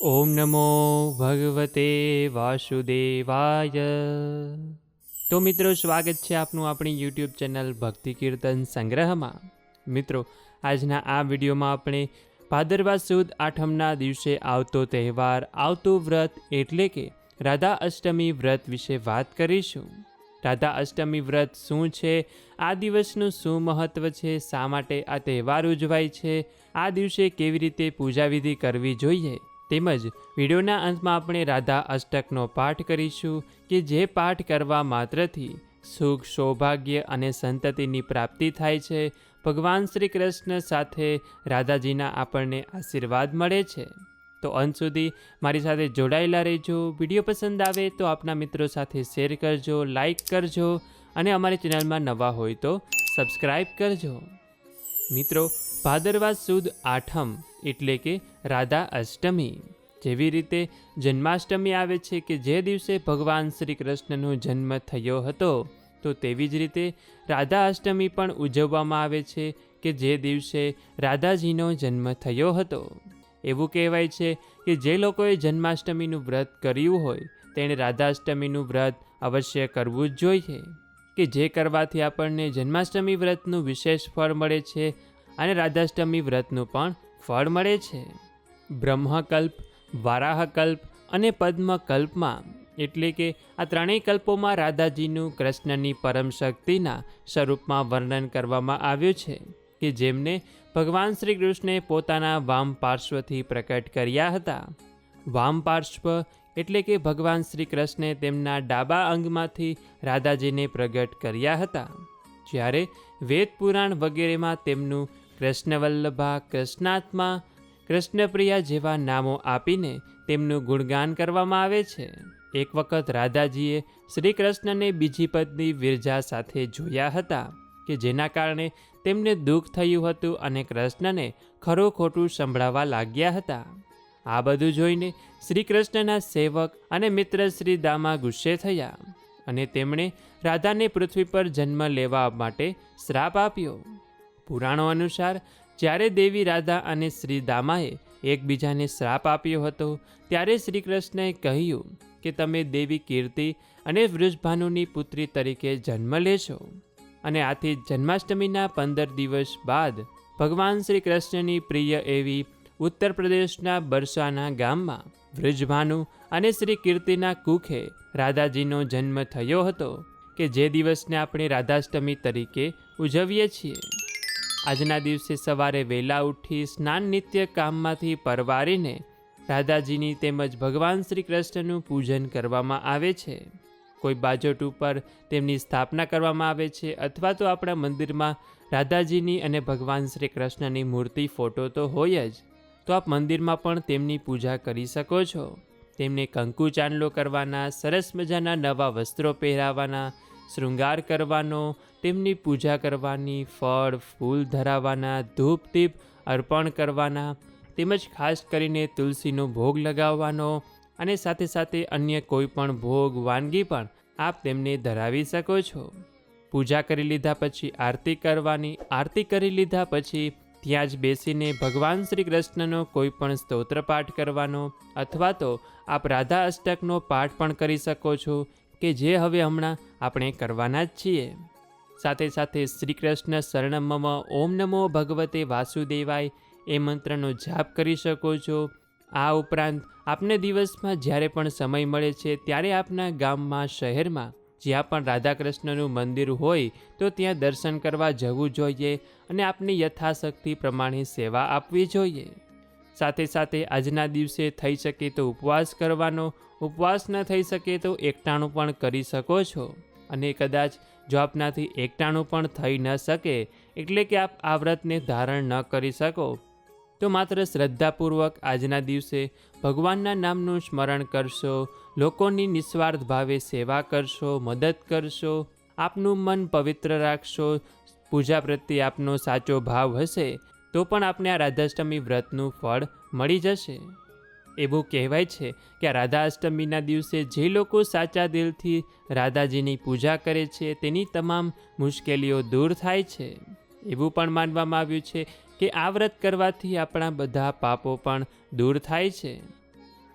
ઓમ નમો ભગવતે વાસુદેવાય. તો મિત્રો, સ્વાગત છે આપનું આપણી યુટ્યુબ ચેનલ ભક્તિ કીર્તન સંગ્રહમાં. મિત્રો, આજના આ વિડીયોમાં આપણે ભાદરવા સુદ આઠમના દિવસે આવતો તહેવાર, આવતું વ્રત એટલે કે રાધા અષ્ટમી વ્રત વિશે વાત કરીશું. રાધા અષ્ટમી વ્રત શું છે? આ દિવસનું શું મહત્ત્વ છે? શા માટે આ તહેવાર ઉજવાય છે? આ દિવસે કેવી રીતે પૂજાવિધિ કરવી જોઈએ? તેમજ વિડીયોના અંતમાં આપણે રાધા અષ્ટકનો પાઠ કરીશું કે જે પાઠ કરવા માત્રથી સુખ, સૌભાગ્ય અને સંતતિની પ્રાપ્તિ થાય છે. ભગવાન શ્રી કૃષ્ણ સાથે રાધાજીના આપણને આશીર્વાદ મળે છે. તો અંત સુધી મારી સાથે જોડાયેલા રહેજો. વીડિયો પસંદ આવે તો આપના મિત્રો સાથે શેર કરજો, લાઈક કરજો અને અમારી ચેનલમાં નવા હોય તો સબસ્ક્રાઈબ કરજો. મિત્રો ભાદરવા સુદ આઠમ એટલે કે રાધા અષ્ટમી. જેવી રીતે જન્માષ્ટમી આવે છે કે જે દિવસે ભગવાન શ્રી કૃષ્ણનો જન્મ થયો હતો, તો તેવી જ રીતે રાધા અષ્ટમી પણ ઉજવવામાં આવે છે કે જે દિવસે રાધાજીનો જન્મ થયો હતો. એવું કહેવાય છે કે જે લોકોએ જન્માષ્ટમીનું વ્રત કર્યું હોય, તેણે રાધાષ્ટમીનું વ્રત અવશ્ય કરવું જ જોઈએ. કે જે કરવાથી આપણને જન્માષ્ટમી વ્રતનું વિશેષ ફળ મળે છે અને રાધાષ્ટમી વ્રતનું પણ ફળ મળે છે. બ્રહ્મકલ્પ, વારાહકલ્પ અને પદ્મકલ્પમાં એટલે કે આ ત્રણેય કલ્પોમાં રાધાજીનું કૃષ્ણની પરમ શક્તિના સ્વરૂપમાં વર્ણન કરવામાં આવ્યું છે કે જેમને ભગવાન શ્રી કૃષ્ણે પોતાના વામ પાર્શ્વથી પ્રકટ કર્યા હતા. વામ પાર્શ્વ એટલે કે ભગવાન શ્રી કૃષ્ણે તેમના ડાબા અંગમાંથી રાધાજીને પ્રગટ કર્યા હતા. જ્યારે વેદ પુરાણ વગેરેમાં તેમનું કૃષ્ણવલ્લભા કૃષ્ણાત્મા કૃષ્ણપ્રિયા જેવા નામો આપીને તેમનું ગુણગાન કરવામાં આવે છે. એક વખત રાધાજીએ શ્રી કૃષ્ણને બીજી પત્ની વિરજા સાથે જોયા હતા કે જેના કારણે તેમને દુઃખ થયું હતું અને કૃષ્ણને ખરું ખોટું સંભળાવવા લાગ્યા હતા. આ બધું જોઈને શ્રી કૃષ્ણના સેવક અને મિત્ર શ્રી દામા ગુસ્સે થયા અને તેમણે રાધાને પૃથ્વી પર જન્મ લેવા માટે શ્રાપ આપ્યો. પુરાણો અનુસાર, જ્યારે દેવી રાધા અને શ્રી દામાએ એકબીજાને શ્રાપ આપ્યો હતો, ત્યારે શ્રી કૃષ્ણએ કહ્યું કે તમે દેવી કીર્તિ અને વૃષભાનુની પુત્રી તરીકે જન્મ લેશો. અને આથી જન્માષ્ટમીના પંદર દિવસ બાદ ભગવાન શ્રી કૃષ્ણની પ્રિય એવી ઉત્તર પ્રદેશના બરસાના ગામમાં વૃજભાનુ અને શ્રી કીર્તિના કુખે રાધાજીનો જન્મ થયો હતો, કે જે દિવસને આપણે રાધાષ્ટમી તરીકે ઉજવીએ છીએ. આજના દિવસે સવારે વહેલા ઉઠી સ્નાન નિત્ય કામમાંથી પરવારીને રાધાજીની તેમજ ભગવાન શ્રી કૃષ્ણનું પૂજન કરવામાં આવે છે. કોઈ બાજોટ ઉપર તેમની સ્થાપના કરવામાં આવે છે અથવા તો આપણા મંદિરમાં રાધાજીની અને ભગવાન શ્રી કૃષ્ણની મૂર્તિ ફોટો તો હોય જ, તો આપ મંદિરમાં પણ તેમની પૂજા કરી શકો છો. તેમને કંકુ ચાંદલો કરવાના, સરસ મજાના નવા વસ્ત્રો પહેરાવાના શૃંગાર કરવાનો, તેમની પૂજા કરવાની, ફળ, ફૂલ ધરાવવાના, ધૂપ દીપ અર્પણ કરવાના, તેમજ ખાસ કરીને તુલસીનો ભોગ લગાવવાનો અને સાથે સાથે અન્ય કોઈ પણ ભોગ, વાનગી પણ આપ તેમને ધરાવી શકો છો. પૂજા કરી લીધા પછી આરતી કરવાની, આરતી કરી લીધા પછી ત્યાં જ બેસીને ભગવાન શ્રી કૃષ્ણનો કોઈ પણ સ્તોત્ર પાઠ કરવાનો અથવા તો આપ રાધા અષ્ટકનો પાઠ પણ કરી શકો છો. કે જે હવે હમણાં આપણે કરવાના જ છીએ. સાથે સાથે શ્રી કૃષ્ણ શરણમમ ઓમ નમો ભગવતે વાસુદેવાય એ મંત્રનો જાપ કરી શકો છો. આ ઉપરાંત આપને દિવસમાં જ્યારે પણ સમય મળે છે ત્યારે આપના ગામમાં, શહેરમાં જ્યાં પણ રાધાકૃષ્ણનું મંદિર હોય તો ત્યાં દર્શન કરવા જવું જોઈએ અને આપની યથાશક્તિ પ્રમાણે સેવા આપવી જોઈએ. સાથે સાથે આજના દિવસે થઈ શકે તો ઉપવાસ કરવાનો, ઉપવાસ ન થઈ શકે તો એકટાણું પણ કરી શકો છો. અને કદાચ જો આપનાથી એકટાણું પણ થઈ ન શકે, એટલે કે આપ આ વ્રતને ધારણ ન કરી શકો, તો માત્ર શ્રદ્ધાપૂર્વક આજના દિવસે ભગવાનના નામનું સ્મરણ કરશો, લોકોની નિસ્વાર્થ ભાવે સેવા કરશો, મદદ કરશો, આપનું મન પવિત્ર રાખશો, પૂજા પ્રત્યે આપનો સાચો ભાવ હશે તો પણ આપને આ રાધાષ્ટમી વ્રતનું ફળ મળી જશે. એવું કહેવાય છે કે આ રાધા અષ્ટમીના દિવસે જે લોકો સાચા દિલથી રાધાજીની પૂજા કરે છે, તેની તમામ મુશ્કેલીઓ દૂર થાય છે. એવું પણ માનવામાં આવ્યું છે કે આ વ્રત કરવાથી આપણા બધા પાપો પણ દૂર થાય છે.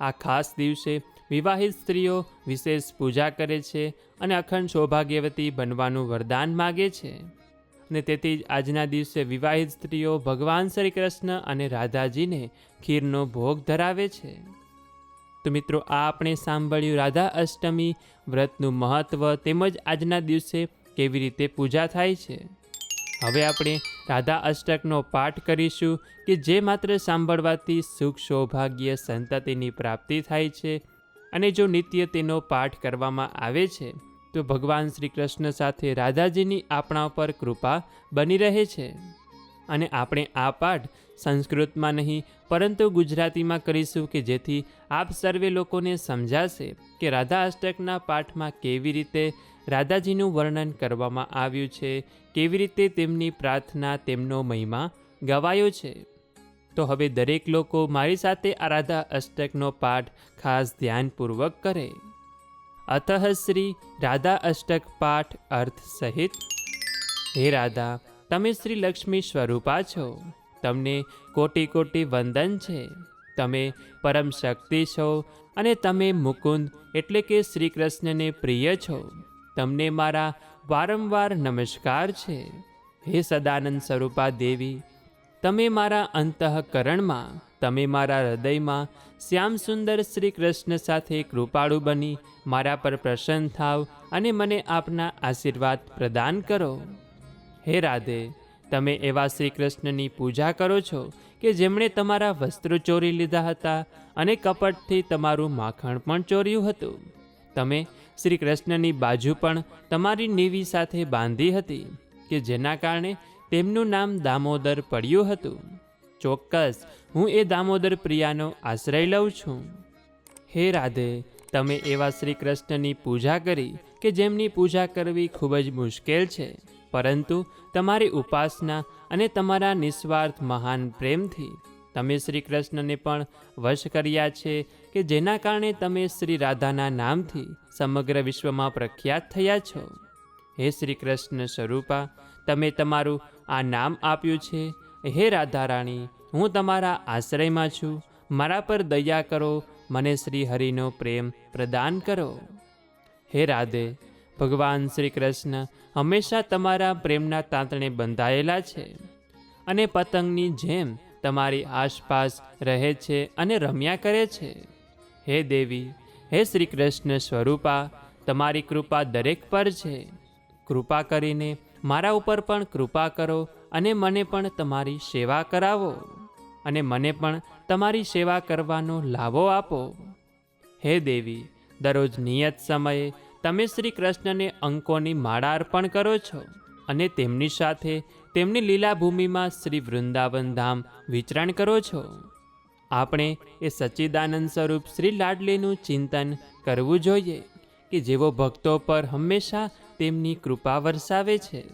આ ખાસ દિવસે વિવાહિત સ્ત્રીઓ વિશેષ પૂજા કરે છે અને અખંડ સૌભાગ્યવતી બનવાનું વરદાન માગે છે. અને તેથી જ આજના દિવસે વિવાહિત સ્ત્રીઓ ભગવાન શ્રી કૃષ્ણ અને રાધાજીને ખીરનો ભોગ ધરાવે છે. તો મિત્રો, આ આપણે સાંભળ્યું રાધા અષ્ટમી વ્રતનું મહત્ત્વ તેમજ આજના દિવસે કેવી રીતે પૂજા થાય છે. હવે આપણે રાધા અષ્ટકનો પાઠ કરીશું કે જે માત્ર સાંભળવાથી સુખ, સૌભાગ્ય, સંતતિની પ્રાપ્તિ થાય છે અને જો નિત્ય તેનો પાઠ કરવામાં આવે છે તો ભગવાન શ્રી કૃષ્ણ સાથે રાધાજીની આપણા પર કૃપા બની રહે છે. અને આપણે આ પાઠ સંસ્કૃતમાં નહીં, પરંતુ ગુજરાતીમાં કરીશું કે જેથી આપ સર્વે લોકોને સમજાશે કે રાધા અષ્ટકના પાઠમાં કેવી રીતે રાધાજીનું વર્ણન કરવામાં આવ્યું છે, કેવી રીતે તેમની પ્રાર્થના, તેમનો મહિમા ગવાયો છે. તો હવે દરેક લોકો મારી સાથે આ રાધા અષ્ટકનો પાઠ ખાસ ધ્યાનપૂર્વક કરે. અતઃ શ્રી રાધા અષ્ટક પાઠ અર્થ સહિત હે રાધા તમે શ્રી લક્ષ્મી સ્વરૂપા છો। તમને કોટી કોટી વંદન છે। તમે પરમ શક્તિ છો અને તમે મુકુંદ એટલે કે શ્રી કૃષ્ણને પ્રિય છો। તમને મારા વારંવાર નમસ્કાર છે। હે સદાનંદ સ્વરૂપા દેવી, તમે મારા અંતઃકરણમાં તમે મારા હૃદયમાં શ્યામ સુંદર શ્રી કૃષ્ણ સાથે કૃપાળુ બની મારા પર પ્રસન્ન થાવ અને મને આપના આશીર્વાદ પ્રદાન કરો. હે રાધે, તમે એવા શ્રી કૃષ્ણની પૂજા કરો છો કે જેમણે તમારા વસ્ત્રો ચોરી લીધા હતા અને કપટથી તમારું માખણ પણ ચોર્યું હતું. તમે શ્રી કૃષ્ણની બાજુ પણ તમારી નેવી સાથે બાંધી હતી કે જેના કારણે તેમનું નામ દામોદર પડ્યું હતું. ચોક્કસ. હું એ દામોદર પ્રિયાનો આશ્રય લઉં છું. હે રાધે, તમે એવા શ્રી કૃષ્ણની પૂજા કરી કે જેમની પૂજા કરવી ખૂબ જ મુશ્કેલ છે. પરંતુ તમારી ઉપાસના અને તમારા નિસ્વાર્થ મહાન પ્રેમથી તમે શ્રી કૃષ્ણને પણ વશ કર્યા છે કે જેના કારણે તમે શ્રી રાધાના નામથી સમગ્ર વિશ્વમાં પ્રખ્યાત થયા છો. હે શ્રી કૃષ્ણ સ્વરૂપા, તમે તમારું આ નામ આપ્યું છે હે રાધા રાણી હું તમારા આશ્રયમાં છું. મારા પર દયા કરો, મને શ્રી હરિનો પ્રેમ પ્રદાન કરો. હે રાધે, ભગવાન શ્રી કૃષ્ણ હંમેશા તમારા પ્રેમના તાંતણે બંધાયેલા છે અને પતંગની જેમ તમારી આસપાસ રહે છે અને રમ્યા કરે છે. હે દેવી, હે શ્રી કૃષ્ણ સ્વરૂપા, તમારી કૃપા દરેક પર છે. કૃપા કરીને મારા ઉપર પણ કૃપા કરો અને મને પણ તમારી સેવા કરાવો અને મને પણ તમારી સેવા કરવાનો લાભો આપો. હે દેવી, દરરોજ નિયત સમયે તમે શ્રી કૃષ્ણને અંકોની માળા અર્પણ કરો છો અને તેમની સાથે તેમની લીલાભૂમિમાં શ્રી વૃંદાવન ધામ વિચરણ કરો છો. આપણે એ સચ્ચિદાનંદ સ્વરૂપ શ્રી લાડલીનું ચિંતન કરવું જોઈએ કે જેઓ ભક્તો પર હંમેશા તેમની કૃપા વરસાવે છે.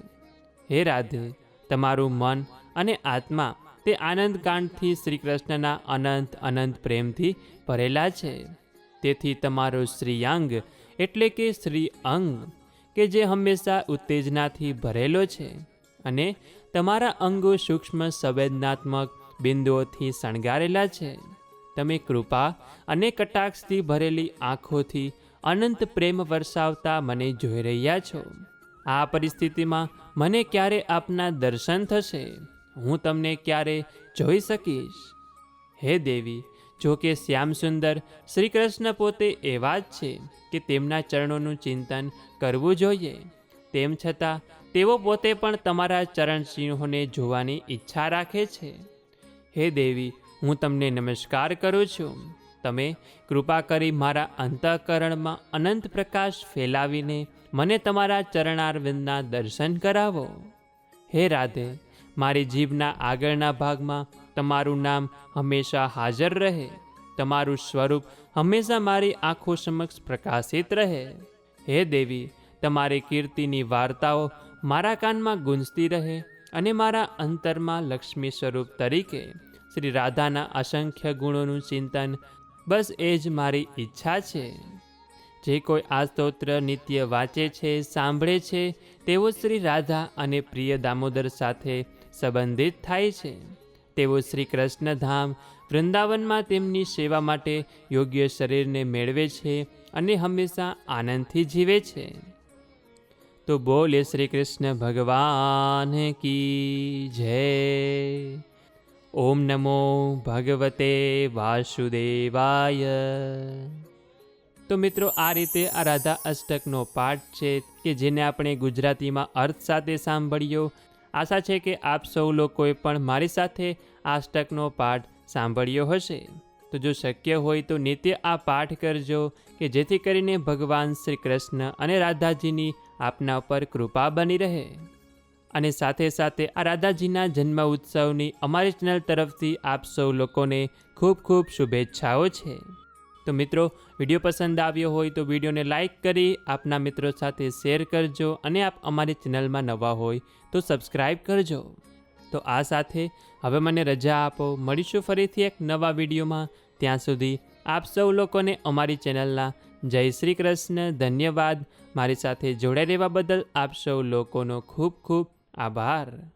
હે રાધે તમારું મન અને આત્મા તે આનંદકાંડથી શ્રી કૃષ્ણના અનંત અનંત પ્રેમથી ભરેલા છે. તેથી તમારો શ્રીયાંગ એટલે કે શ્રી અંગ કે જે હંમેશા ઉત્તેજનાથી ભરેલો છે અને તમારા અંગો સૂક્ષ્મ સંવેદનાત્મક બિંદુઓથી શણગારેલા છે. તમે કૃપા અને કટાક્ષથી ભરેલી આંખોથી અનંત પ્રેમ વરસાવતા મને જોઈ રહ્યા છો. આ પરિસ્થિતિમાં મને ક્યારે આપના દર્શન થશે? હું તમને ક્યારે જોઈ શકીશ? હે દેવી, જો કે શ્યામ સુંદર શ્રી કૃષ્ણ પોતે એવા જ છે કે તેમના ચરણોનું ચિંતન કરવું જોઈએ. તેમ છતાં, તેઓ પોતે પણ તમારા ચરણ સિંહોને જોવાની ઈચ્છા રાખે છે. હે દેવી, હું તમને નમસ્કાર કરું છું. તમે કૃપા કરી મારા અંતઃકરણમાં અનંત પ્રકાશ ફેલાવીને મને તમારા ચરણારવિંદના દર્શન કરાવો. હે રાધે, મારી જીભના આગળના ભાગમાં તમારું નામ હંમેશા હાજર રહે. તમારું સ્વરૂપ હંમેશા મારી આંખો સમક્ષ પ્રકાશિત રહે. હે દેવી, તમારી કીર્તિની વાર્તાઓ મારા કાનમાં ગુંજતી રહે અને મારા અંતરમાં લક્ષ્મી સ્વરૂપ તરીકે શ્રી રાધાના અસંખ્ય ગુણોનું ચિંતન બસ એ જ મારી ઈચ્છા છે. જે કોઈ આ સ્તોત્ર નિત્ય વાંચે છે, સાંભળે છે, તેઓ શ્રી રાધા અને પ્રિય દામોદર સાથે સંબંધિત થાય છે. તેઓ શ્રી કૃષ્ણધામ વૃંદાવનમાં તેમની સેવા માટે યોગ્ય શરીરને મેળવે છે અને હંમેશા આનંદથી જીવે છે. તો બોલે શ્રી કૃષ્ણ ભગવાન કી જય. ઓમ નમો ભગવતે વાસુદેવાય. તો મિત્રો, આ રીતે આ રાધા અષ્ટકનો પાઠ છે કે જેને આપણે ગુજરાતીમાં અર્થ સાથે સાંભળ્યો. આશા છે કે આપ સૌ લોકોએ પણ મારી સાથે આ અષ્ટકનો પાઠ સાંભળ્યો હશે. તો જો શક્ય હોય તો નિત્ય આ પાઠ કરજો કે જેથી કરીને ભગવાન શ્રી કૃષ્ણ અને રાધાજીની આપના ઉપર કૃપા બની રહે. અને સાથે સાથે આ રાધાજીના જન્મ ઉત્સવની અમારી ચેનલ તરફથી આપ સૌ લોકોને ખૂબ ખૂબ શુભેચ્છાઓ છે. તો મિત્રો, વીડિયો પસંદ આવ્યો હોય તો વિડીયોને લાઇક કરી, આપના મિત્રો સાથે શેર કરજો અને આપ અમારી ચેનલમાં નવા હોય તો સબસ્ક્રાઈબ કરજો. તો આ સાથે હવે મને રજા આપો. મળીશું ફરીથી એક નવા વિડીયોમાં. ત્યાં સુધી આપ સૌ લોકોને અમારી ચેનલના જય શ્રી કૃષ્ણ ધન્યવાદ. મારી સાથે જોડાઈ રહેવા બદલ આપ સૌ લોકોનો ખૂબ ખૂબ Abar.